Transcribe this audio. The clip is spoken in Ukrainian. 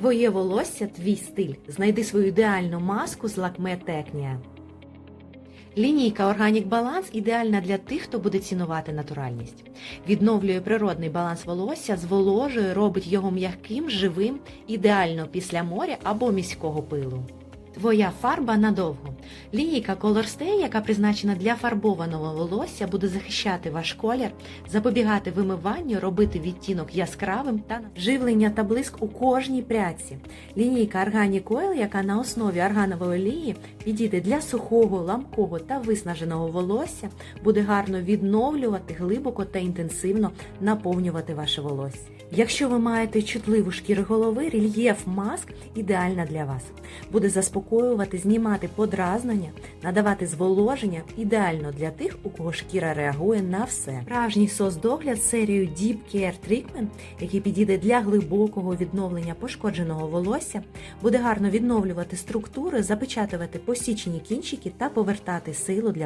Твоє волосся твій стиль. Знайди свою ідеальну маску з лакме Технія. Лінійка Organic Balance ідеальна для тих, хто буде цінувати натуральність. Відновлює природний баланс волосся, зволожує, робить його м'яким, живим, ідеально після моря або міського пилу. Твоя фарба надовго. Лінійка Color Stay, яка призначена для фарбованого волосся, буде захищати ваш колір, запобігати вимиванню, робити відтінок яскравим та живлення та блиск у кожній прядці. Лінійка Organic Oil, яка на основі арганової олії підійде для сухого, ламкого та виснаженого волосся, буде гарно відновлювати глибоко та інтенсивно наповнювати ваше волосся. Якщо ви маєте чутливу шкіру голови, рельєф маск ідеальна для вас. Буде заспокоювати, знімати подразнення, надавати зволоження ідеально для тих, у кого шкіра реагує на все. Справжній сос-догляд з серією Deep Care Treatment, який підійде для глибокого відновлення пошкодженого волосся, буде гарно відновлювати структури, запечатувати посічені кінчики та повертати силу для